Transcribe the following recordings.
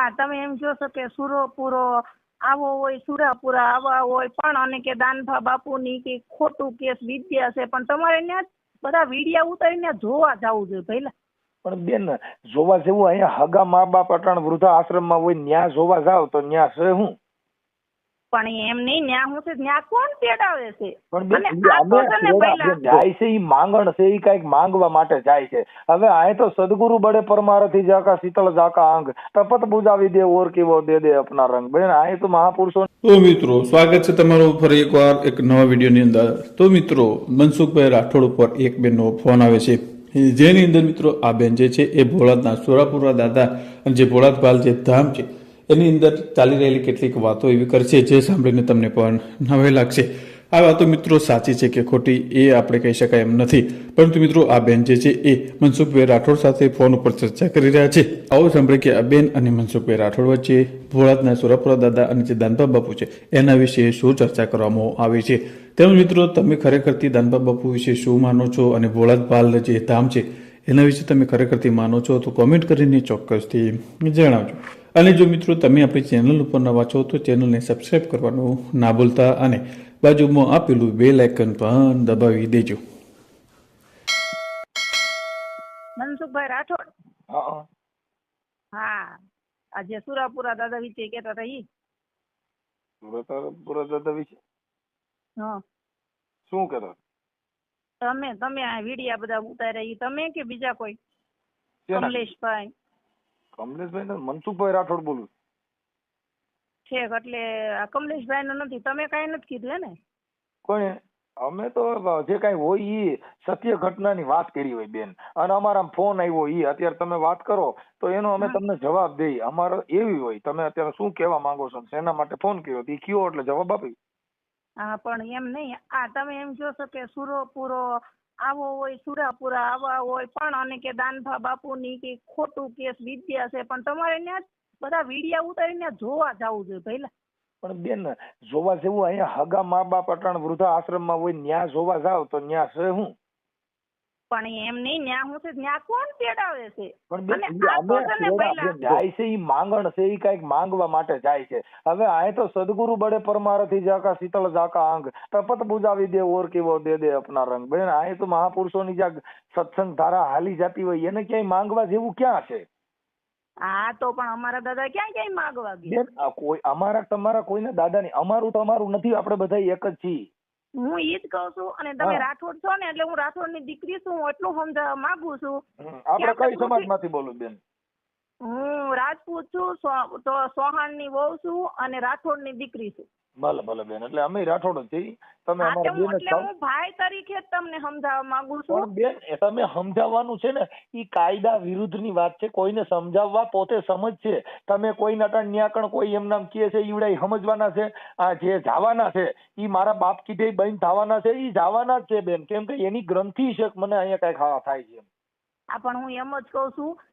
આ તમે એમ જોશો કે સુરોપુરો આવો હોય સુરાપુરા આવા હોય, પણ અને કે દાનભા બાપુની કે ખોટું કેસ વિદ્યા છે, પણ તમારે ત્યાં બધા વિડિયા ઉતારીને જોવા જવું જોઈએ પહેલા પણ બેન, જોવા જેવું અહીંયા હગા મા બાપ અટાણ વૃદ્ધા આશ્રમમાં હોય, ન્યા જોવા જાવ તો ન્યા હું? પણ એમ નહીં ન્યા હું છે ન્યા કોણ તેડાવે છે? જાય છે ઈ માંગણ છે ઈ કંઈક માંગવા માટે જાય છે. હવે આય તો સદગુરુ બડે પરમારથી જાકા શીતળ જાકા આંગ તપત બુજાવી દે ઓર કેવો દે દે અપના રંગ. બેન આય તો મહાપુરુષો તો મિત્રો સ્વાગત છે તમારું ફરી એકવાર એક નવા વિડીયોની અંદર. તો મિત્રો મનસુખભાઈ રાઠોડ ઉપર એક બેનનો ફોન આવે છે. જેની અંદર મિત્રો આ બેન જે છે એ ભોળાતના સોરાપુરા દાદા અને જે ભોળાતપાલ જે ધામ છે એની અંદર ચાલી રહેલી કેટલીક વાતો એવી કરશે, જે સાંભળીને તમને પણ નવાઈ લાગશે. આ વાતો મિત્રો સાચી છે કે ખોટી એ આપણે કહી શકાય એમ નથી. પરંતુ મિત્રો, આ બેન જે છે એ મનસુખભાઈ રાઠોડ સાથે ફોન ઉપર ચર્ચા કરી રહ્યા છે. આવો સાંભળે કે આ બેન અને મનસુખભાઈ રાઠોડ વચ્ચે ભોળાતના સુરપુરા દાદા અને જે દાનબા બાપુ છે, એના વિશે શું ચર્ચા કરવામાં આવી છે? તેમજ મિત્રો, તમે ખરેખરથી દાનબા બાપુ વિશે શું માનો છો અને ભોળાત પાલ જે ધામ છે, એના વિશે તમે ખરેખરથી માનો છો તો કોમેન્ટ કરીને ચોક્કસથી જણાવજો. અને જો મિત્રો તમે આપણી ચેનલ ઉપર નવા છો તો ચેનલને સબસ્ક્રાઈબ કરવાનું ના ભૂલતા અને બાજુમાં આપેલું બે આઇકન પણ દબાવી દેજો. મનસુખભાઈ રાઠોડ? હા આજે સુરાપુરા દાદા વિશે કેતા હતા ઈ? સુરાપુરા દાદા વિશે? હા. શું કરો? તમે તમે આ વિડિયા બધા ઉતાર્યા ઈ તમે કે બીજા કોઈ? કમલેશભાઈ. કમલેશભાઈ ને મનસુખભાઈ રાઠોડ બોલું છેક એટલે કમલેશભાઈ નો નથી તમે કઈ નથી કીધું ને કોણે અમે તો જે કઈ હોય ઈ સત્ય ઘટનાની વાત કરી હોય બેન. અને અમારા ફોન આવ્યો ઈ અત્યારે તમે વાત કરો તો એનો અમે તમને જવાબ દઈએ અમારો એવી હોય તમે અત્યારે શું કહેવા માંગો છો? શેના માટે ફોન કર્યો? તો ઈ કયો એટલે જવાબ આપી હા પણ એમ નહીં આ તમે એમ કહો છો કે સુરોપુરો આવો હોય, સુરાપુરા આવા હોય, પણ અને કે દાનભા બાપુની કે ખોટું કેસ વિદ્યા છે, પણ તમારે ત્યાં બધા વિડિયા ઉતારીને જોવા જવું જોઈએ પહેલા પણ બેન, જોવા જેવું અહીંયા હગા મા બાપ અટાણ વૃદ્ધા આશ્રમમાં હોય, ન્યા જોવા જાવ તો ન્યા છે હું? પણ એમ નહીં ન્યા હું છે ન્યા કોણ તેડાવે છે? આ જાય છે ઈ માંગણ છે ઈ કંઈક માંગવા માટે જાય છે. હવે આય તો સદગુરુ બડે પરમારથી જાકા શીતળ જાકા આંગ તપત બુજાવી દે ઓર કેવો દે દે અપના રંગ. બેન આય તો મહાપુરુષોની જ્યાં સત્સંગ ધારા હાલી જતી હોય એને ક્યાંય માંગવા જેવું ક્યાં છે? હા તો પણ અમારા દાદા ક્યાં ક્યાંય માંગવા ગયા? કોઈ અમારા તમારા કોઈના દાદા નહીં અમારું તો અમારું નથી આપણે બધા એક જ છીએ. હું ઈ જ કહું છું અને તમે રાઠોડ છો ને એટલે હું રાઠોડની દીકરી છું હું એટલું સમજાવવા માંગુ છું. આપણે કઈ સમાજમાંથી બોલું બેન? હું રાજપૂત છું તો તો ની વહુ છું અને રાઠોડની દીકરી છું. ભલે ભલે બેન એટલે અમે રાઠોડ જ તમે હા તો અમારા હું બેન જ એટલે થાવ. હું ભાઈ તરીકે જ તમને સમજાવવા માંગુ પણ બેન એ તમે સમજાવવાનું છે ને ઈ કાયદા વિરુદ્ધની વાત છે કોઈને સમજાવવા પોતે સમજશે તમે કોઈ નટણ ન્યાકણ કોઈ એમ નામ કહે છે ઈવડા ઈ સમજવાના છે આ જે જવાના છે ઈ મારા બાપ કીધે બહેન થવાના છે ઈ જવાના જ છે બેન. કેમ કે એની ગ્રંથિ છે મને અહીંયા કઈ ખાવા થાય છે આ પણ હું એમ જ કહું છું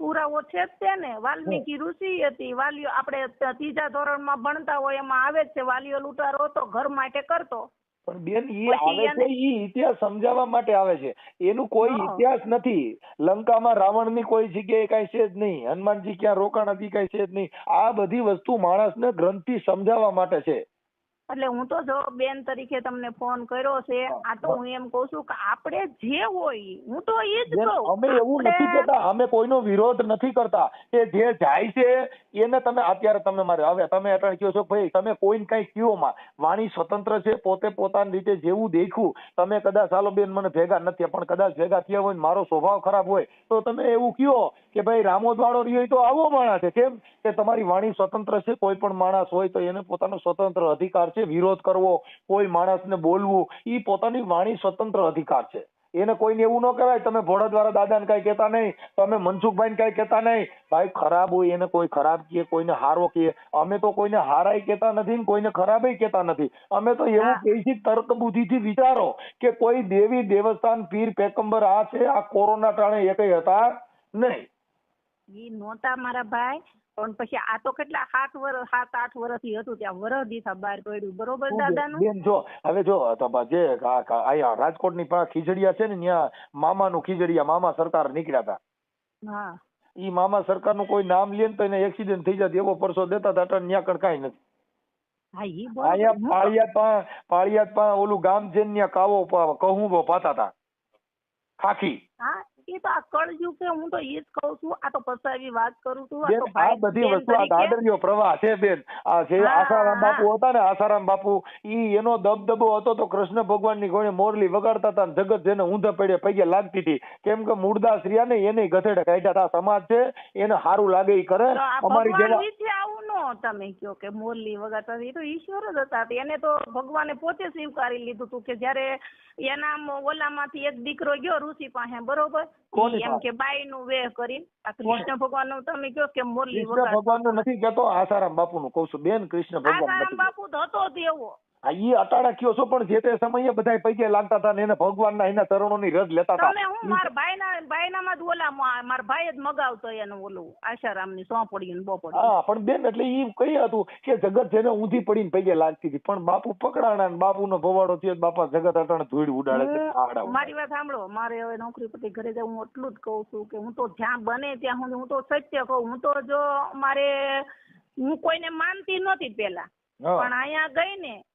પુરાવો છે જ તે ને? વાલ્મીકી ઋષિ હતી વાલીઓ આપણે ત્રીજા ધોરણમાં ભણતા હોય એમાં આવે જ છે વાલીઓ લૂંટારો હતો ઘર માટે કરતો. પણ બેન ઈ આવે છે ઈ ઇતિહાસ સમજાવવા માટે આવે છે. એનું કોઈ ઇતિહાસ નથી. લંકામાં રાવણની કોઈ જગ્યાએ કઈ છે જ નહીં. હનુમાનજી ક્યાં રોકાણ હતી કઈ છે જ નહીં. આ બધી વસ્તુ માણસને ગ્રંથિ સમજાવવા માટે છે. એટલે હું તો જો બેન તરીકે તમને ફોન કર્યો છે આ તો હું. એમ કહું છું કે આપણે જે હોય હું તો એ જ કહું. અમે એવું નથી કહેતા અમે કોઈનો વિરોધ નથી કરતા કે જે જાય છે એને તમે અત્યારે તમે મારે હવે તમે અટાણે કહો છો ભાઈ તમે કોઈને કઈ કયો માં. વાણી સ્વતંત્ર છે પોતે પોતાની રીતે જેવું દેખ્યું. તમે કદાચ ચાલો બેન મને ભેગા નથી પણ કદાચ ભેગા થયા હોય મારો સ્વભાવ ખરાબ હોય તો તમે એવું કયો કે ભાઈ રામોદવાડો રહ્યો તો આવો માણસ છે. કેમ? કે તમારી વાણી સ્વતંત્ર છે કોઈ પણ માણસ હોય તો એને પોતાનો સ્વતંત્ર અધિકાર છે. વિરોધ કરવો કોઈ માણસને બોલવું એ પોતાની વાણી સ્વતંત્ર અધિકાર છે. એને કોઈને એવું ન કરાય તમે ભોળાદ્વારા દાદાને કઈ કહેતા નહીં તમે મનસુખભાઈને કઈ કહેતા નહીં. ભાઈ ખરાબ હોય એને કોઈ ખરાબ કહે કોઈને હારો કહે અમે તો કોઈને હારાય કહેતા નથી ને કોઈને ખરાબય કહેતા નથી. અમે તો એવું. કહીએ છીએ તર્ક બુદ્ધિથી વિચારો કે કોઈ દેવી દેવસ્થાન પીર પેકંબર આ છે આ કોરોના ટાણે એકય હતા નહીં. નહોતા મારા ભાઈ. પણ પછી આ તો કેટલા સાત વર્ષ સાત આઠ વર્ષથી હતું ત્યાં વરસ દીથા બહાર પડ્યું. બરોબર દાદાનું? બેન જો હવે જો જે અહીંયા રાજકોટની ખીજડીયા છે ને ત્યાં મામાનું ખીજડીયા મામા સરકાર નીકળ્યા હતા હા. ઈ મામા સરકારનું કોઈ નામ લે ને તો એને એક્સિડન્ટ થઈ જાય એવો પરસો દેતા હતા અટાણે ત્યાં કણ કાંઈ નથી. અહીંયા પાળિયાદ પા પાળિયાદ પા ઓલું ગામ છે ને ન્યા કાવો કહું કહુંબો પાતા હતા ખાખી. હા એ તો આ કળજુગ કે હું તો એ જ કહું છું. આ તો પસાવી વાત કરું છું. આ તો આ બધી વસ્તુ આ દાદરીઓ પ્રવાહ છે બેન. આ જે આસારામ બાપુ હતા ને આસારામ બાપુ ઈ એનો દબદબો હતો તો કૃષ્ણ ભગવાનની ગોણે મોરલી વગાડતા હતા ને જગત જેને ઊંધા પડે પગે લાગતી હતી. કેમ કે મૂળદાસ રહ્યા ને એને ગધેડે કાઢ્યા હતા. સમાજ છે એને સારું લાગે ઈ કરે. અમારી જેવા આવું નો તમે કયો કે મોરલી વગાડતા એ તો ઈશ્વર જ હતા. એને તો ભગવાને પોતે સ્વીકારી લીધું હતું કે જ્યારે એના ઓલામાંથી એક દીકરો ગયો ઋષિ પાસે બરોબર? એમ કે બાઈ નું વેહ કરીને. આ કૃષ્ણ ભગવાનનું તમે કયો કે મુરલી કૃષ્ણ ભગવાન નથી કેતો આસારામ બાપુ નું કઉ છું. બેન કૃષ્ણ ભગવાન આસારામ બાપુ તો હતો જ એવો. ઈ અટાડા કયો છો પણ જે તે સમયે બધા પૈકે લાગતા હતા ને એને ભગવાનના એના ચરણોની રજ લેતા હતા. તમે હું મારા ભાઈના ભાઈનામાં જ ઓલા મારા ભાઈ જ મગાવતો એને ઓલું આશારામની સોંપડી ને બોપડી હા પણ બેન એટલે ઈ કહી હતું કે જગત જેને ઊંધી પડીને પૈકે લાગતી હતી. પણ બાપુ પકડાણા ને બાપુનો ભવાડો થયો બાપા જગત અટાણે ધૂળ ઉડાડે છે. મારી વાત સાંભળો. મારે હવે નોકરી પરથી ઘરે જાવ હું એટલું જ કહું છું કે હું તો જ્યાં બને ત્યાં હું તો સત્ય કહું. હું તો જો મારે હું કોઈને માનતી નહોતી પેલા પણ અહીંયા ગઈ ને.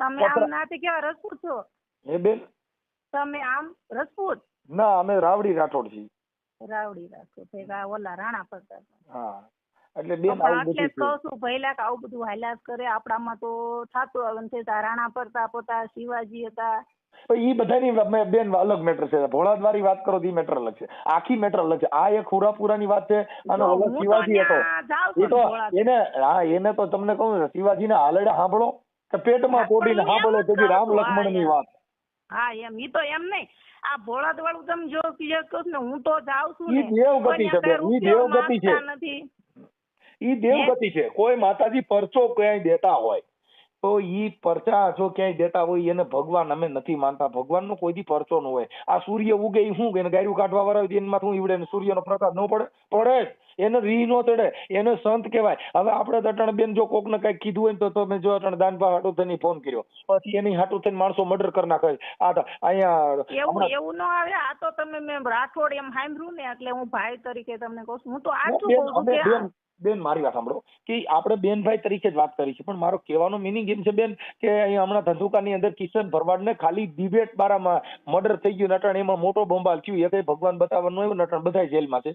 તમે આમ નાથી કેવા રસપૂત છો? એ બેન? તમે આમ રસપૂત ના અમે રાવડી રાઠોડ છીએ. રાવડી રાઠોડ ભેગા ઓલા રાણા પડતા હા એટલે બેન આવું એટલે બધું કહું છું ભઈલા કે આવું બધું હાલ્યા કરે. આપણામાં તો થાતું આવે છે રાણા પ્રતાપ હતા શિવાજી હતા. પણ ઈ બધાની બેન અલગ મેટર છે. ભોળાદવારી વાત કરો તો ઈ મેટર અલગ છે. આખી મેટર અલગ છે. આ એક હુરાપુરાની વાત છે અને ઓલો શિવાજી હતો. એ તો એને હા એને તો તમને કહું શિવાજીને હાલડા સાંભળો. પેટમાં હા, પણ હું તેથી રામ લક્ષ્મણની વાત. હા એમ. ઈ તો એમ નહીં. આ ભોળાત વાળું તમે જો કહો ને હું તો જાઉં છું ઈ દેવગતિ છે ઈ દેવગતિ છે. ઈ દેવગતિ છે. કોઈ માતાજી પરચો ક્યાંય દેતા હોય. તો ઈ પરચા જો ક્યાંય દેતા હોય એને ભગવાન અમે નથી માનતા. ભગવાનનો કોઈ દી પરચો ન હોય. આ સૂર્ય ઉગે ઈ શું કે ગાયું કાઢવા વાળા હોય તો એમાં ઈવડે ને સૂર્યનો પ્રકાશ ન પડે? પડે એને રી નો ચડે એને સંત કહેવાય. હવે આપણે અટણ બેન જો કોકને કઈ કીધું હોય તો તમે જો અટણ દાનભા હાટુ થઈને ફોન કર્યો. પછી એની હાટુ થઈને માણસો મર્ડર કરી નાખે આ અહીંયા એવું એવું ન આવે. આ તો તમે મેં રાઠોડ એમ સાંભળ્યું ને એટલે હું ભાઈ તરીકે તમને કહું છું. હું તો આ બેન કહું છું કે બેન બેન મારી વાત સાંભળો. કે આપણે બેનભાઈ તરીકે જ વાત કરી છે. પણ મારો કહેવાનો મિનિંગ એમ છે બેન કે અહીંયા હમણાં ધંધુકાની અંદર કિશન ભરવાડને ખાલી ડિબેટ બારામાં મર્ડર થઈ ગયું નટણ એમાં મોટો બોમ્બાલ થયું એ કઈ ભગવાન બતાવવાનું એવું નટણ બધા જેલમાં છે.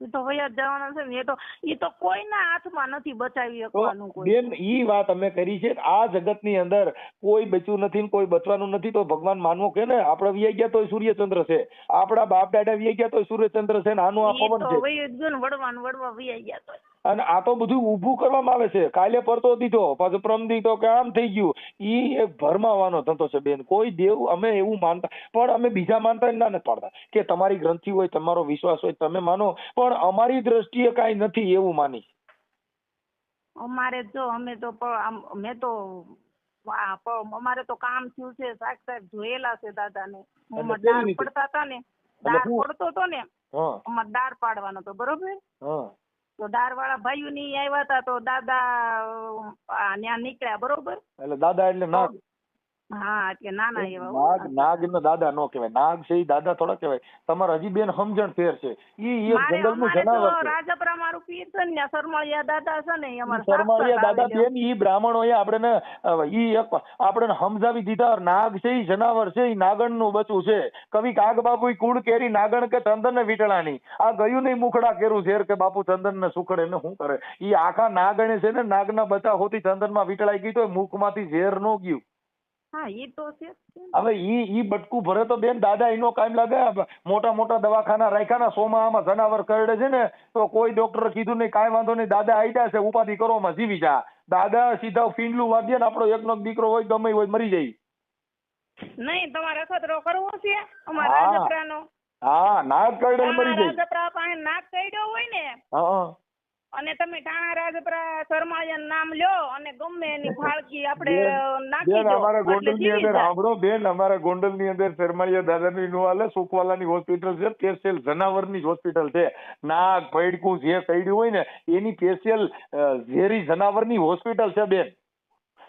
તો વયા જવાના છે ને એ તો એ તો કોઈના હાથમાં નથી બચાવી શકવાનું કોઈ. બેન ઈ વાત અમે કરી છે આ જગતની અંદર કોઈ બચ્યું નથી ને કોઈ બચવાનું નથી તો ભગવાન માનવો કે ને આપણે વિયાઈ ગયા તો સૂર્યચંદ્ર છે. આપણા બાપ દાદા વિયાઈ ગયા તો સૂર્યચંદ્ર છે ને આનું આ પવન છે. વહી જ ગયું ને વળવાનું વળવા વહી ગયા તો અને આ તો બધું ઊભું કરવામાં આવે છે. કાલે પરતો દીધો પાછો પ્રમ દીધો કે આમ થઈ ગયું. એ એક ભરમાવાનો ધંધો છે બેન. કોઈ દેવ અમે એવું માનતા પણ અમે બીજા માનતા ના નથી પાડતા. કે તમારી ગ્રંથિ હોય તમારો વિશ્વાસ હોય તમે માનો પણ અમારી દ્રષ્ટિએ કાંઈ નથી એવું માની. અમારે જો અમે તો મેં તો અમારે તો કામ થયું છે. સાહેબ સાહેબ જોયેલા છે દાદાને. અમારે કેવી પડતા હતા ને. દાર પડતો હતો ને હા. અમારે દાળ પાડવાનો તો બરોબર? હા. તો દાર વાળા ભાઈઓ ની આવ્યા હતા તો દાદા આ ન્યા નીકળ્યા બરોબર? એટલે દાદા એટલે નાગ હા એટલે નાના એવા નાગ નાગ નો દાદા નો કહેવાય. નાગ છે ઈ દાદા થોડા કહેવાય. તમારે હજી બેન સમજણ ફેર છે. ઈ એક મારે જંગલનું જનાવર છે. રાજપરા મારું પીર ને સરમળિયા દાદા છે ને અમારા શર્માળિયા દાદા બેન ઈ બ્રાહ્મણોએ આપણે ઈ એક આપણે સમજાવી દીધા નાગ છે ઈ જનાવર છે ઈ નાગણનું બચું છે. કવિ કાગ બાપુ ઈ કુળ કેરી નાગણ કે ચંદન ને વીટળાની. આ ગયું નહીં મુખડા કેરું ઝેર કે બાપુ ચંદન ને સુખડે ને શું કરે? ઈ આખા નાગણે છે ને નાગના બચા હોતી ચંદનમાં વીટળાઈ ગઈ તો મુખમાંથી ઝેર નો ગયું. હા ઈ તો છે હવે ઈ ઈ બટકું ભરે તો બેન દાદા એનો કામ લાગે. મોટા મોટા દવાખાના રાખ્યા ના સોમાં આમાં જનાવર કરડે છે ને તો કોઈ ડોક્ટર કીધું નહીં કાંઈ વાંધો નહીં દાદા આઈડા છે ઉપાધિ કરો માં જીવી જા. દાદા સીધા ફીંડલું વાગ્યે ને આપણો એકનો નોક દીકરો હોય ગમે હોય મરી જાય. નહીં તમારે અખતરો કરવો છે? અમારા હા. નાગ કરડે મરી જાય. પાસે નાક કરડ્યો હોય ને હા. અને તમે ટાણા રાજપરા નામ લ્યો અને ગમે એની ફાળકી આપણે નાખી દો. અમારા ગોંડલની અંદર. સાંભળો બેન અમારા ગોંડલની અંદર શર્માળિયા દાદાની નું હાલે સુખવાલાની હોસ્પિટલ છે સ્પેશિયલ જનાવરની હોસ્પિટલ છે. નાગ પૈડકું જે કઈડ્યું હોય ને એની સ્પેશિયલ ઝેરી જનાવરની હોસ્પિટલ છે બેન.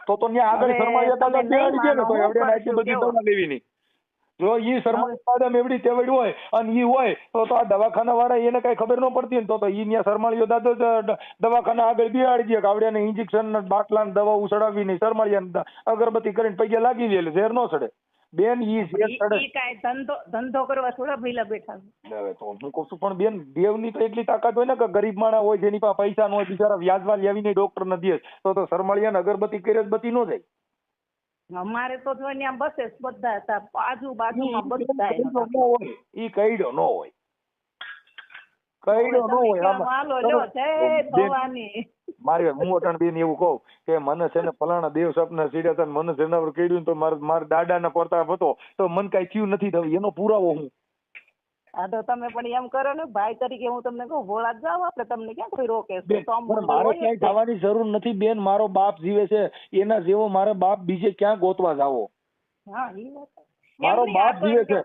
તો તો ત્યાં આગળ હવે દાદા બે ને તો એવડે આટલી બધી દવા લેવી નહીં. જો ઈ દાદા એવડી તેવડ હોય અને ઈ હોય તો તો આ દવાખાના વાળા એને કઈ ખબર ન પડતી ને તો તો ઈ ત્યાં શર્માળિયો દાદો દવાખાના આગળ બિહાડી ગયા કાવડિયાને ઇન્જેક્શન બાટલા દવા ઉસડાવી નહીં અગરબત્તી કરીને પૈસા લાગી એટલે ઝેર ન સડે. બેન ઈ જે સડે. ધંધો ધંધો કરવા થોડા ભીલા બેઠા હવે તો હું કહું છું પણ બેન દેવની તો એટલી તાકાત હોય ને કે ગરીબ માણસ હોય જેની પાસે પૈસા ન હોય બિચારા વ્યાજમાં લાવીને ડોક્ટર ન દે તો તો શરમાળિયા અગરબત્તી કરી જ બતી ન જાય. અમારે તો જો ત્યાં બસે બધા હતા આજુબાજુમાં બધા ઈ કઈડો ન હોય. કઈડો નો હોય હાલો લ્યો જય ભવાની. મારી હું અટાણ બેન એવું કહું કે મને છે ને ફલાણા દેવ સપના સીડ્યા હતા મને જનાવર કઈડ્યું ને તો મારા મારા દાદાના પડતા હતો તો મન કાંઈ થયું નથી થયું એનો પુરાવો હું. હા તો તમે પણ એમ કરો ને ભાઈ તરીકે હું તમને કહું ભોળા જ આપણે તમને ક્યાં કોઈ રોકે છે? તો આમ મારે ક્યાંય. થવાની જરૂર નથી બેન મારો બાપ જીવે છે એના જેવો મારો બાપ બીજે ક્યાં ગોતવા જાવો? હા વાત મારો બાપ જીવે છે.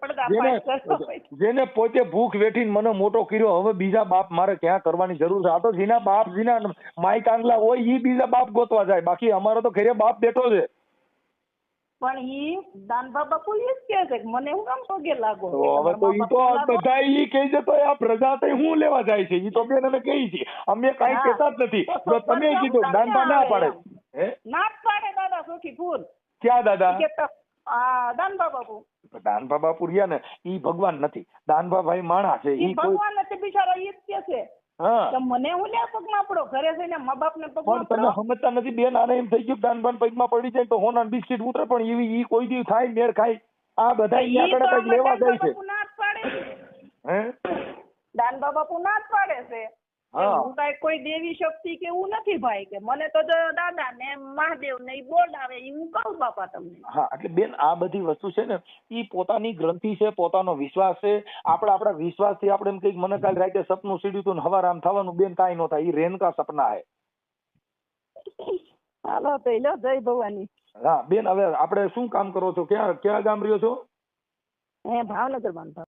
જેને પોતે ભૂખ વેઠીને મને મોટો કર્યો હવે બીજા બાપ મારે ક્યાં કરવાની જરૂર છે? આ તો જેના બાપ જેના માય કાંગલા હોય એ બીજા બાપ ગોતવા જાય. બાકી અમારો તો ઘરે બાપ બેઠો છે. પણ ઈ દાનબા બાપુ ઈ જ કહે છે કે મને હું કામ પગે લાગો? તો હવે તો ઈ તો બધા ઈ કહી દે તો આ પ્રજા તો હું લેવા જાય છે? ઈ તો બેન અમે કહી છે અમે કાંઈ કહેતા જ નથી. તો તમે કીધું દાન દાનબા ના પાડે. ના જ પાડે દાદા સુખી ફૂલ. ક્યાં દાદા? કે તો આ દાન બાપુ દાનભા બાપુ રહ્યા ને ઈ ભગવાન નથી. દાનભા ભાઈ માણા છે. ઈ ઈ ભગવાન નથી બિચારા ઈ જ કે છે. હા. કે મને હું લે પગમાં પડો? ઘરે જઈને મા બાપ ને પગમાં પણ તમે પડો સમજતા નથી બેન આને એમ થઈ ગયું કે દાનબાન પગમાં પડી જાય તો હોના બિસ્કિટ ઉતરે પણ એવી ઈ કોઈ દી થાય મેર ખાય. આ બધા ઈ આગળ કઈ લેવા જાય છે. પાડે હે? દાન બાપુ ના જ પાડે છે. હા. હું કઈ કોઈ દેવી શક્તિ કે એવું નથી ભાઈ કે મને તો દાદા ને મહાદેવ ને બોર્ડ આવે હું કહું બાપા તમને. હા એટલે બેન આ બધી વસ્તુ છે ને એ પોતાની ગ્રંથિ છે પોતાનો વિશ્વાસ છે. આપણે આપણા વિશ્વાસથી આપણે એમ કંઈક મને કાલ રાતે સપનું સીડ્યું હતું ને હવાર આમ થવાનું બેન કાંઈ નો થાય ઈ રેનકા સપના હે હાલો તો લો જય ભવાની. હા બેન હવે આપણે શું કામ કરો છો? ક્યાં ક્યાં ગામ રહ્યો છો? હે ભાવનગર બાંધા